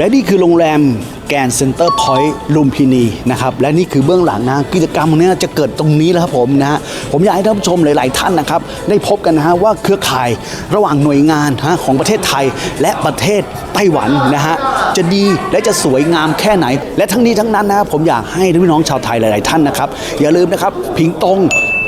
และนี่คือโรงแรมแกนเซ็นเตอร์พอยต์ลุมพินีนะครับและนี่คือเบื้องหลังนะกิจกรรมเนี้จะเกิดตรงนี้แล้วครับผมนะฮะผมอยากให้ท่านผู้ชมหลาย ๆ ท่านนะครับ ได้พบกันนะฮะว่าเครือข่ายระหว่างหน่วยงานฮะของประเทศไทยและประเทศไต้หวันนะฮะจะดีและจะสวยงามแค่ไหน และทั้งนี้ทั้งนั้นนะผมอยากให้พี่น้องชาวไทยหลาย ๆ ท่านนะครับ อย่าลืมนะครับพิงตง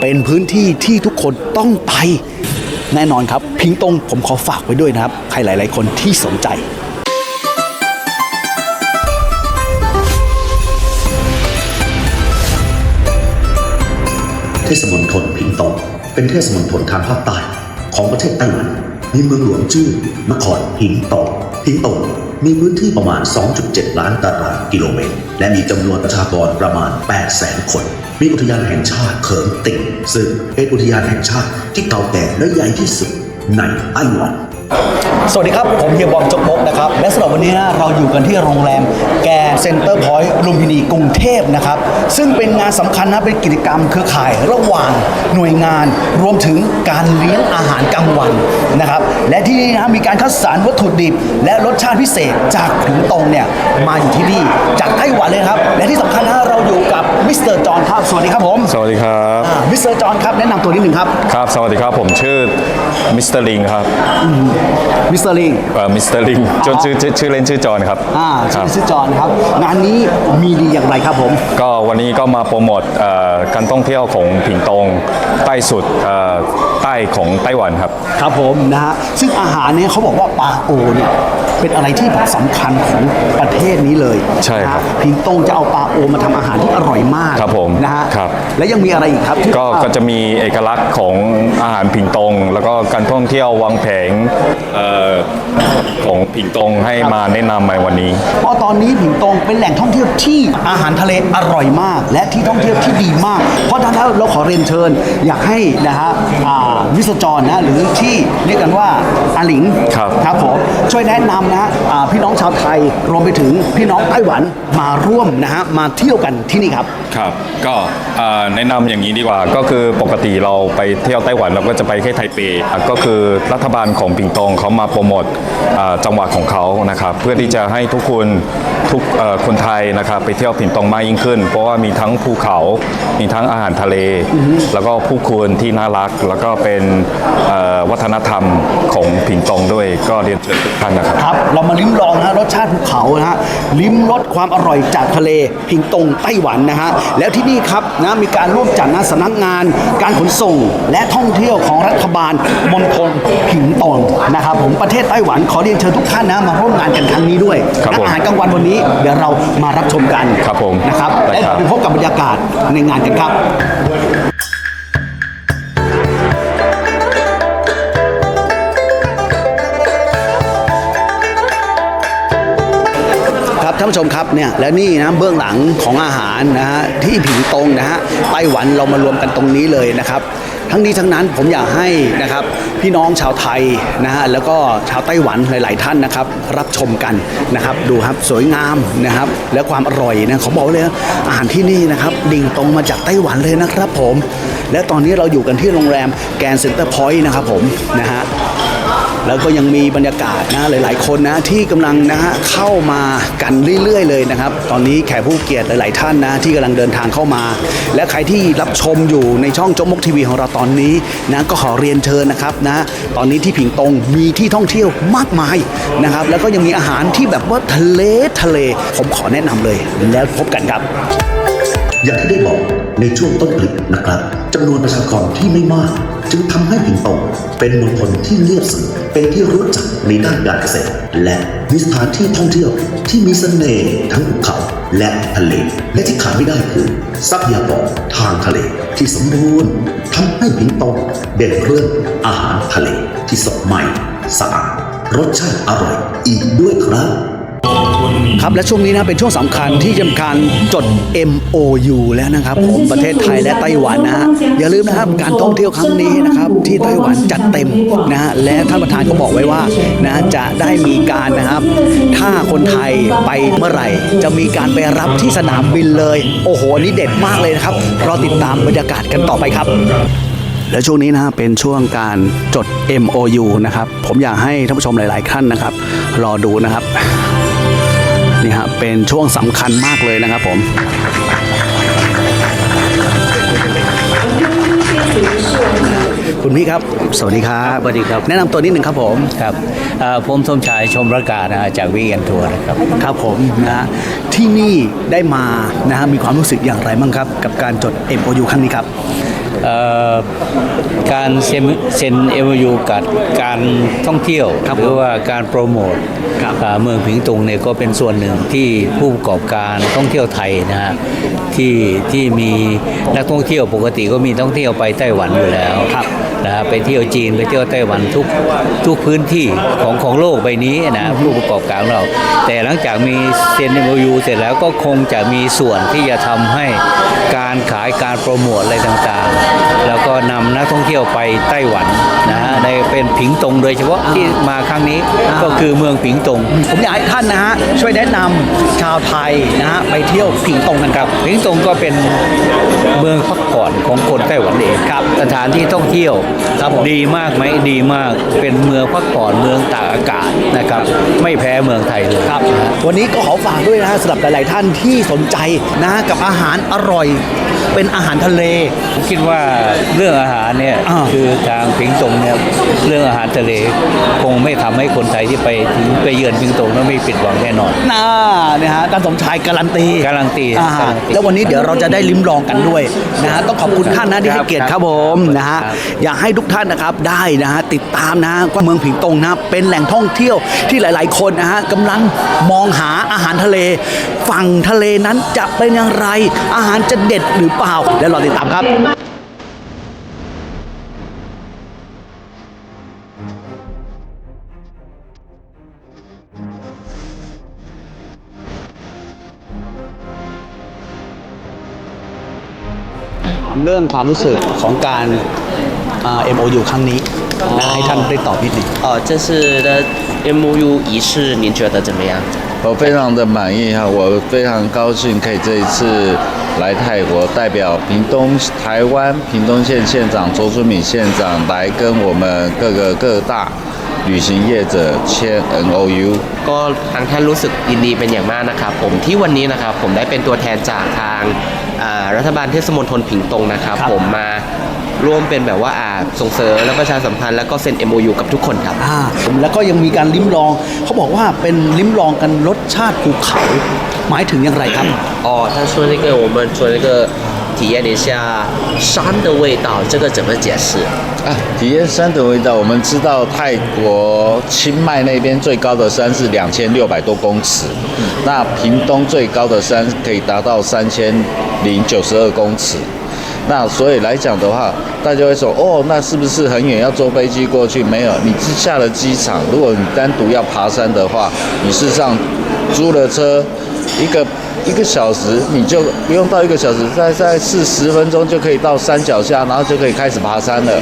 เป็นพื้นที่ที่ทุกคนต้องไปแน่นอนครับ พิงตงผมขอฝากไว้ด้วยนะครับ ใครหลาย ๆ คนที่สนใจ เทศมณฑลพิงตงเป็นเทศมณฑลทางภาคใต้ของประเทศไต้หวัน มีเมืองหลวงชื่อนครพิงตงพิงตงมีพื้นที่ประมาณ 2.7 ล้านตารางกิโลเมตร และมีจำนวนประชากรประมาณ 800,000 คน มีอุทยานแห่งชาติเขิงติ่งซึ่งเป็นอุทยานแห่งชาติที่เก่าแก่และใหญ่ที่สุดในไต้หวัน สวัสดีครับ ผมเฮียบอมจกมกนะครับ และสำหรับวันนี้นะเราอยู่กันที่โรงแรมแกเซ็นเตอร์พอยต์ลุมพินีกรุงเทพนะครับ ซึ่งเป็นงานสำคัญนะเป็นกิจกรรมเครือข่ายระหว่างหน่วยงานรวมถึงการเลี้ยงอาหารกลางวันนะครับ และที่นี่นะมีการคัดสรรวัตถุดิบ และรสชาติพิเศษจากถึงตรงเนี่ยมาอยู่ที่นี่จากไต้หวันเลยครับ และที่สำคัญนะเราอยู่กับมิสเตอร์จอห์นครับสวัสดีครับผม สวัสดีครับ สเตอร์จอห์นครับแนะนำตัวนิดหนึ่งครับครับ สวัสดีครับ ผมชื่อมิสเตอร์ลิงครับมิสเตอร์ลิงเอ่อมิสเตอร์ลิงจนชื่อชื่อชื่อเล่นชื่อจอห์นครับอ่าคชื่รัอบชื่อจอห์นครับงานนี้มีดีอย่างไรครับผม ก็วันนี้ก็มาโปรโมทเอ่อการท่องเที่ยวของผิงตงใต้สุดเอ่อใต้ของไต้หวันครับ ครับผมนะฮะซึ่งอาหารเนี่ยเขาบอกว่าปลาโอเนี่ย เป็นอะไรที่แบบสำคัญของประเทศนี้เลยใช่ครับนะฮะพิงตงจะเอาปลาโอมาทำอาหารที่อร่อยมากครับผมนะฮะครับ และยังมีอะไรอีกครับที่ก็ก็จะมีเอกลักษณ์ของอาหารผิงตง แล้วก็การท่องเที่ยววังแผงเอ่อของผิงตงให้มาแนะนำในวันนี้ เพราะตอนนี้ผิงตงเป็นแหล่งท่องเที่ยวที่อาหารทะเลอร่อยมาก และที่ท่องเที่ยวที่ดีมาก เพราะฉะนั้นแล้วเราขอเรียนเชิญอยากให้นะฮะอ่าวิศจรนะหรือที่เรียกกันว่าอาหลิงครับ ครับผมช่วยแนะนำนะฮะอ่าพี่น้องชาวไทยรวมไปถึงพี่น้องไต้หวันมาร่วมนะฮะมาเที่ยวกันที่นี่ครับครับ ก็เอ่อแนะนำอย่างนี้ดีกว่า ก็คือปกติเราไปเที่ยวไต้หวันเราก็จะไปแค่ไทเปอะก็คือรัฐบาลของปิงตองเขามาโปรโมทอ่าจังหวัดของเขานะครับเพื่อที่จะให้ทุกคนทุกเอ่อคนไทยนะครับไปเที่ยวปิงตองมากยิ่งขึ้น เพราะว่ามีทั้งภูเขา มีทั้งอาหารทะเล แล้วก็ผู้คนที่น่ารัก แล้วก็เป็นเอ่อวัฒนธรรมของผิงตองด้วยก็เรียนเชิญทุกท่านนะครับครับเรามาลิ้มลองนะฮะรสชาติภูเขานะฮะลิ้มรสความอร่อยจากทะเลพิงตงไต้หวันนะฮะแล้วที่นี่ครับนะมีการร่วมจัดนะสำนักงาน การขนส่งและท่องเที่ยวของรัฐบาลมณฑลพิงตงนะครับผมประเทศไต้หวันขอเรียนเชิญทุกท่านนะมาร่วมงานกันครั้งนี้ด้วยครับและผม อาหารกลางวันวันนี้เดี๋ยวเรามารับชมกันครับผมนะครับได้และครับ ไปพบกับบรรยากาศในงานกันครับ ท่านผู้ชมครับเนี่ยและนี่นะเบื้องหลังของอาหารนะฮะที่ผิงตงนะฮะไต้หวันเรามารวมกันตรงนี้เลยนะครับ ทั้งนี้ทั้งนั้นผมอยากให้นะครับพี่น้องชาวไทยนะฮะแล้วก็ชาวไต้หวันหลาย ๆ ท่านนะครับ รับชมกันนะครับ ดูครับสวยงามนะครับ และความอร่อยนะเขาบอกเลยนะอาหารที่นี่นะครับ ดิ่งตรงมาจากไต้หวันเลยนะครับผม และตอนนี้เราอยู่กันที่โรงแรมแกนเซ็นเตอร์พอยต์นะครับผมนะฮะ แล้วก็ยังมีบรรยากาศนะหลาย ๆ คนนะที่กำลังนะฮะเข้ามากันเรื่อย ๆ เลยนะครับ ตอนนี้แขกผู้เกียรติหลาย ๆ ท่านนะที่กำลังเดินทางเข้ามา และใครที่รับชมอยู่ในช่องจมกทีวีของเราตอนนี้นะก็ขอเรียนเชิญนะครับนะตอนนี้ที่ผิงตงมีที่ท่องเที่ยวมากมายนะครับ แล้วก็ยังมีอาหารที่แบบว่าทะเลทะเล ผมขอแนะนำเลย แล้วพบกันครับอย่างที่ได้บอก ในช่วงต้นคลิปนะครับจำนวนประชากรที่ไม่มาก จึงทำให้ผิงตงเป็นมณฑลที่เรียบสื่อเป็นที่รู้จักในด้านการเกษตร และมีสถานที่ท่องเที่ยวที่มีเสน่ห์ทั้งภูเขาและทะเลและที่ขาดไม่ได้คือทรัพยากรทางทะเลที่สมบูรณ์ทำให้ผิงตงเด่นเรื่องอาหารทะเลที่สดใหม่สะอาดรสชาติอร่อยอีกด้วยครับ ครับและช่วงนี้นะเป็นช่วงสำคัญที่จะการจด MOU แล้วนะครับผมประเทศไทยและไต้หวันนะฮะอย่าลืมนะครับการท่องเที่ยวครั้งนี้นะครับที่ไต้หวันจัดเต็มนะฮะและท่านประธานก็บอกไว้ว่านะจะได้มีการนะครับ ถ้าคนไทยไปเมื่อไหร่ จะมีการไปรับที่สนามบินเลย โอ้โหอันนี่เด็ดมากเลยนะครับรอติดตามบรรยากาศกันต่อไปครับและช่วงนี้นะฮะเป็นช่วงการจด MOU นะครับ ผมอยากให้ท่านผู้ชมหลาย ๆ ท่านนะครับ รอดูนะครับ เป็นช่วงสำคัญมากเลยนะครับผม คุณพี่ครับ สวัสดีครับสวัสดีครับ แนะนำตัวนิดหนึ่งครับผมครับเอ่อผมสมชายชมประกาศนะฮะจากวีแอนทัวร์นะครับ ครับผมนะฮะที่นี่ได้มานะฮะมีความรู้สึกอย่างไรบ้างครับ กับการจด MOU ครั้งนี้ครับ เอ่อการเซ็นเซ็นเอวยูกับการท่องเที่ยว ครับหรือว่าการโปรโมทครับอ่าเมืองผิงตุงเนี่ยก็เป็นส่วนหนึ่งที่ผู้ประกอบการท่องเที่ยวไทยนะฮะที่ที่มีนักท่องเที่ยวปกติก็มีท่องเที่ยวไปไต้หวันอยู่แล้วครับ นะฮะไปเที่ยวจีนไปเที่ยวไต้หวันทุกทุกพื้นที่ของของโลกใบนี้นะผู้ประกอบการของเรา แต่หลังจากมีเซ็นเอยูเสร็จแล้วก็คงจะมีส่วนที่จะทำให้การขายการโปรโมทอะไรต่างๆ แล้วก็นำนักท่องเที่ยวไปไต้หวันนะฮะในเป็นผิงตงโดยเฉพาะที่มาครั้งนี้อ่าก็คือเมืองผิงตง ผมอยากให้ท่านนะฮะช่วยแนะนำชาวไทยนะฮะไปเที่ยวผิงตงกันครับผิงตงก็เป็นเมืองพักผ่อนของคนไต้หวันเองครับสถานที่ท่องเที่ยวครับผมดีมากไหมดีมากเป็นเมืองพักผ่อนเมืองตากอากาศนะครับ ไม่แพ้เมืองไทยเลยครับ วันนี้ก็ขอฝากด้วยนะฮะสำหรับหลาย ๆ ท่านที่สนใจนะฮะกับอาหารอร่อย เป็นอาหารทะเล ผมคิดว่าเรื่องอาหารเนี่ยอ่า คือทางผิงตงเนี่ยเรื่องอาหารทะเลคงไม่ทำให้คนไทยที่ไปถึงไปเยือนผิงตงแล้วไม่ผิดหวังแน่นอน น่านะฮะการสมชายการันตีการันตีอ่าการันตีแล้ววันนี้เดี๋ยวเราจะได้ลิ้มลองกันด้วยนะฮะต้องขอบคุณท่านนะที่ให้เกียรติครับผมนะฮะครับ อยากให้ทุกท่านนะครับได้นะฮะติดตามนะฮะว่าเมืองผิงตงนะเป็นแหล่งท่องเที่ยวที่หลาย ๆ คนนะฮะกำลังมองหาอาหารทะเล ฝั่งทะเลนั้นจะเป็นอย่างไร อาหารจะเด็ดหรือเปล่า แล้วรอติดตามครับ เรื่องความรู้สึกของการอ่า MOU ครั้งนี้นะให้ท่านได้ตอบนิดหนึ่ง 哦，这次的 MOU 仪式您觉得怎么样？我非常的满意哈，我非常高兴可以这一次 来泰国，代表屏东台湾屏东县县长周春敏县长来跟我们各个各大旅行业者签 NOU。 ก็ทางท่านรู้สึกยินดีเป็นอย่างมากนะครับ ผมที่วันนี้นะครับ ผมได้เป็นตัวแทนจากทางอ่ารัฐบาลเทศมนตรผิงตงนะครับ ครับ ผมมา ร่วมเป็นแบบว่าอ่าส่งเสริมและประชาสัมพันธ์แล้วก็เซ็น MOU กับทุกคนครับ อ่าแล้วก็ยังมีการลิ้มลอง เขาบอกว่าเป็นลิ้มลองกันรสชาติภูเขา หมายถึงอย่างไรครับ 哦，他说那个我们说那个体验一下山的味道，这个怎么解释？啊，体验山的味道。我们知道泰国清迈那边最高的山是两千六百多公尺，那屏东最高的山可以达到三千零九十二公尺。 那所以来讲的话，大家会说哦，那是不是很远要坐飞机过去？没有，你是下了机场，如果你单独要爬山的话，你事实上租了车，一个一个小时你就不用到一个小时，在在四十分钟就可以到山脚下，然后就可以开始爬山了。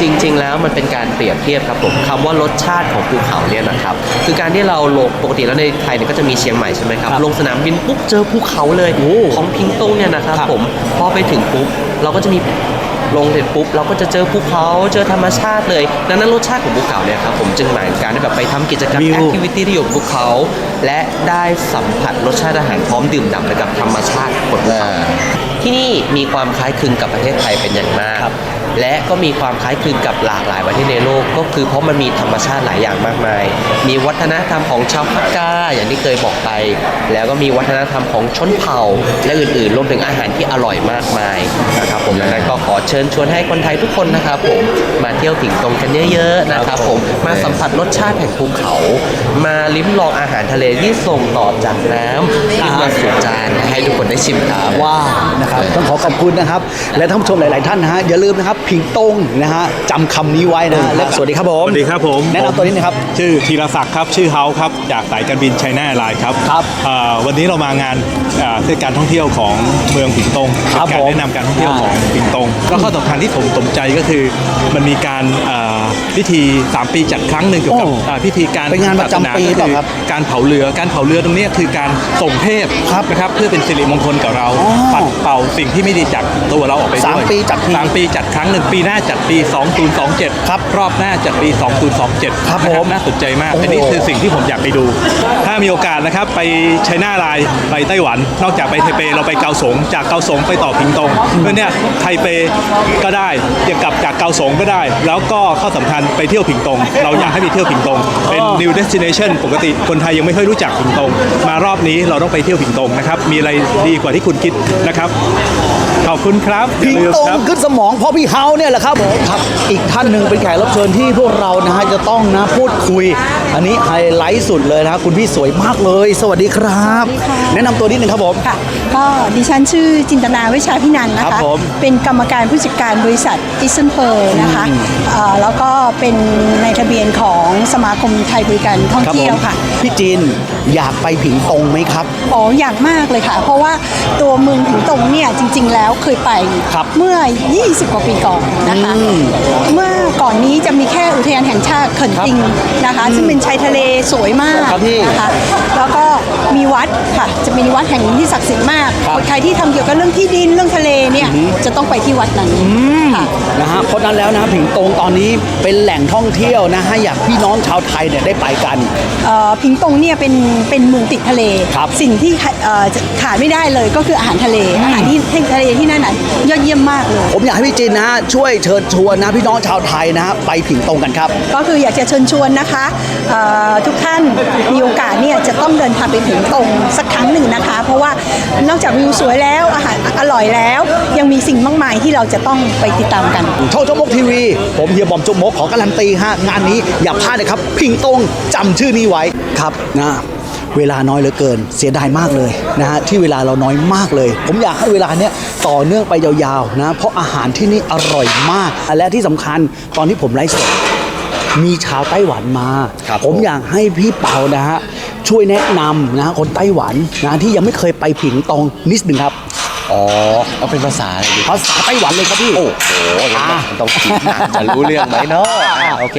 จริง ๆ แล้วมันเป็นการเปรียบเทียบครับผมคำว่ารสชาติของภูเขาเนี่ยนะครับคือการที่เราลงปกติแล้วในไทยเนี่ยก็จะมีเชียงใหม่ใช่ไหมครับครับลงสนามบินปุ๊บเจอภูเขาเลยโอ้ของพิงตงเนี่ยนะครับครับผมพอไปถึงปุ๊บเราก็จะมีลงเสร็จปุ๊บเราก็จะเจอภูเขาเจอธรรมชาติเลยดังนั้นรสชาติของภูเขาเนี่ยครับผมจึงหมายถึงการที่แบบไปทำกิจกรรมวิวแอคทิวิตี้ที่อยู่บนภูเขา และได้สัมผัสรสชาติอาหารพร้อมดื่มด่ำไปกับธรรมชาติบนภูเขา那ที่นี่มีความคล้ายคลึงกับประเทศไทยเป็นอย่างมากครับ และก็มีความคล้ายคลึงกับหลากหลายประเทศในโลก ก็คือเพราะมันมีธรรมชาติหลายอย่างมากมาย มีวัฒนธรรมของชาวภาคกาอย่างที่เคยบอกไป แล้วก็มีวัฒนธรรมของชนเผ่า และอื่นๆรวมถึงอาหารที่อร่อยมากมายนะครับผมดังนั้นก็ขอเชิญชวนให้คนไทยทุกคนนะครับผมมาเที่ยวผิงตงกันเยอะๆนะครับผมมาสัมผัสรสชาติแห่งภูเขา มาลิ้มลองอาหารทะเลที่ส่งต่อจากน้ำขึ้นมาสู่จานให้ทุกคนได้ชิมครับว้าวนะครับต้องขอขอบคุณนะครับ และท่านผู้ชมหลาย ๆ ท่านนะฮะอย่าลืมนะครับผิงตงนะฮะจำคำนี้ไว้นะฮะและสวัสดีครับผมสวัสดีครับผมแนะนำตัวนิดนึงครับ ชื่อธีรศักดิ์ครับ ชื่อเฮาครับ จากสายการบินไชน่าแอร์ไลน์ครับครับเอ่อวันนี้เรามางานเอ่อเทศกาลท่องเที่ยวของเมืองผิงตงครับเป็นการผมแนะนำการท่องเที่ยวอ่าของผิงตงก็ข้อสำคัญที่ผมสนใจก็คือมันมีการเอ่อา พิธี 3 ปีจัดครั้งหนึ่งเกี่ยวกับโอ้อ่าพิธีการเป็นงานประจำปีศาสเปล่าครับการเผาเรือการเผาเรือตรงเนี้ยคือการส่งเทพครับนะครับเพื่อเป็นสิริมงคลกับเราอ๋อปัดเป่าสิ่งที่ไม่ดีจากตัวเราออกไปด้วยสามปีจัดทีสามปีจัดครั้งหนึ่งปีหน้าจัดปี 2027 ครับรอบหน้าจัดปี 2027ครับนะผมน่าสนใจมากโอ้โห อันนี้คือสิ่งที่ผมอยากไปดู ถ้ามีโอกาสนะครับไปไชน่าไลน์ไปไต้หวัน นอกจากไปไทเปเราไปเกาสงจากเกาสงไปต่อพิงตงเพราะเนี่ยไทเปก็ได้จะกลับจากเกาสงก็ได้ แล้วก็ข้อสำคัญไปเที่ยวพิงตง เราอยากให้ไปเที่ยวพิงตง เป็น new destination ปกติคนไทยยังไม่ค่อยรู้จักพิงตง มารอบนี้เราต้องไปเที่ยวพิงตงนะครับ มีอะไรดีกว่าที่คุณคิดนะครับ ขอบคุณครับพิงอย่าลืมตรงครับขึ้นสมองเพราะพี่เฮาเนี่ยแหละครับผมครับอีกท่านหนึ่งเป็นแขกรับเชิญที่พวกเรานะฮะจะต้องนะพูดคุย อันนี้ไฮไลท์สุดเลยนะคุณพี่สวยมากเลย สวัสดีครับ แนะนำตัวนิดนึงครับผม ค่ะก็ดิฉันชื่อจินตนาวิชาพินันท์นะครัคะบผมเป็นกรรมการผู้จัดการบริษัทอิสเซนเพอร์นะคะเอ่อแล้วก็เป็นในทะเบียนของสมาคมไทยบริการท่องครับผเที่ยวมค่ะ พี่จีน อยากไปผิงตรงไหมครับ อ๋ออย่างมากเลยค่ะ เพราะว่าตัวเมืองผิงตงเนี่ยจริง ๆ แล้วเคยไปครับเมื่อ 20 กว่าปีก่อนนะคะอืมเมื่อก่อนนี้จะมีแค่อุทยานแห่งชาติเขินติงนะคะซึ่งเป็นชายทะเลสวยมากครับพี่นะคะแล้วก็มีวัดค่ะจะมีวัดแห่งหนึ่งที่ศักดิ์สิทธิ์มากครับใครที่ทำเกี่ยวกับเรื่องที่ดินเรื่องทะเลเนี่ยจะต้องไปที่วัดนั้นค่ะนะฮะเพราะฉะนั้นแล้วนะผิงตรงตอนนี้เป็นแหล่งท่องเที่ยวนะฮะอยากพี่น้องชาวไทยเนี่ยได้ไปกันเอ่อพิงตงเนี่ยเป็นเป็นเมืองติดทะเล ครับสิ่งที่ขาเอ่อจะขาดไม่ได้เลยก็คืออาหารทะเล อาหารที่ทะเลที่นั่นน่ะยอดเยี่ยมมากเลย ผมอยากให้พี่จีนนะช่วยเชิญชวนนะพี่น้องชาวไทยนะฮะไปผิงตรงกันครับ ก็คืออยากจะเชิญชวนนะคะเอ่อทุกท่านมีโอกาสเนี่ยจะต้องเดินทางไปถึงตรงสักครั้งหนึ่งนะคะ เพราะว่านอกจากวิวสวยแล้วอาหารอร่อยแล้ว ยังมีสิ่งมากมายที่เราจะต้องไปติดตามกัน ช่องจมกทีวี ผมเฮียบอมจมกขอการันตีฮะงานนี้อย่าพลาดนะครับ พิงตรงจำชื่อนี้ไว้ครับนะ เวลาน้อยเหลือเกิน เสียดายมากเลยนะฮะที่เวลาเราน้อยมากเลย ผมอยากให้เวลาเนี้ยต่อเนื่องไปยาวๆนะเพราะอาหารที่นี่อร่อยมาก และที่สำคัญตอนที่ผมไลฟ์สดมีชาวไต้หวันมาครับผมอยากให้พี่เปานะฮะช่วยแนะนำนะฮะคนไต้หวันนะที่ยังไม่เคยไปผิงตองนิดหนึ่งครับอ๋อเอาเป็นภาษาอะไรดีภาษาไต้หวันเลยครับพี่ โอ้โหมันต้องคิดหนักจะรู้เรื่องไหมเนาะอะโอเค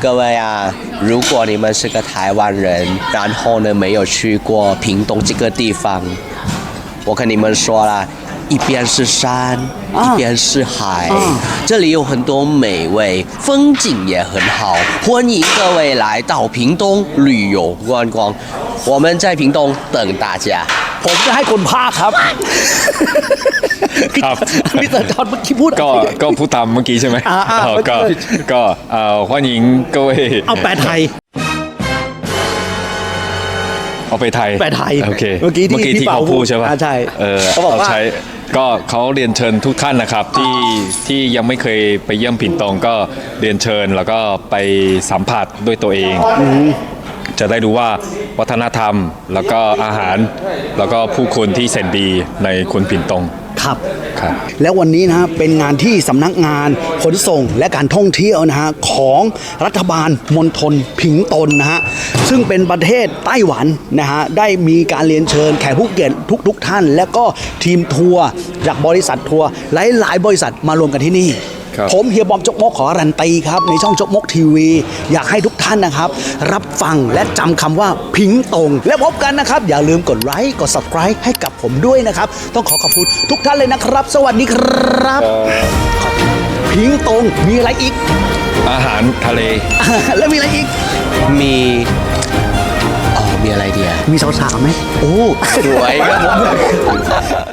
各位啊，如果你们是个台湾人，然后呢没有去过屏东这个地方，我跟你们说啦，一边是山，啊。一边是海，啊。这里有很多美味，风景也很好，欢迎各位来到屏东旅游观光，我们在屏东等大家。 ผมจะให้คนภาคครับ ครับ พี่เตอร์จอห์นเมื่อกี้พูด ก็ก็พูดตามเมื่อกี้ใช่ไหม อ่าอ่า เออก็ก็เอ่อ欢迎各位 เอาแปลไทย เอาไปไทย แปลไทย โอเค เมื่อกี้ที่พี่ ที่ เปา เขาพูดใช่ป่ะ อ่าใช่ เออ เขาบอกว่า ใช้ก็เขาเรียนเชิญทุกท่านนะครับที่ที่ยังไม่เคยไปเยี่ยมผินตองก็เรียนเชิญแล้วก็ไปสัมผัสด้วยตัวเอง จะได้รู้ว่าวัฒนธรรม แล้วก็อาหาร แล้วก็ผู้คนที่แสนดีในคนผินตองครับ ครับ แล้ววันนี้นะฮะเป็นงานที่สำนักงานขนส่งและการท่องเที่ยวนะฮะของรัฐบาลมณฑลผิงตนนะฮะซึ่งเป็นประเทศไต้หวันนะฮะได้มีการเรียนเชิญแขกผู้เกียรติทุกๆท่าน และก็ทีมทัวร์จากบริษัททัวร์หลาย ๆ บริษัทมารวมกันที่นี่ ครับ ผมเฮียบอมจกมกขอการันตีครับ ในช่องจกมกทีวี อยากให้ทุกท่านนะครับ รับฟังและจำคำว่าพิงตงและพบกันนะครับ อย่าลืมกดไลค์กด subscribe ให้กับผมด้วยนะครับ ต้องขอขอบคุณทุกท่านเลยนะครับ สวัสดีครับ พิงตงมีอะไรอีก อาหารทะเล แล้วมีอะไรอีก มีอ๋อมีอะไรเดียมีสาวๆไหมโอ้ สวยครับผม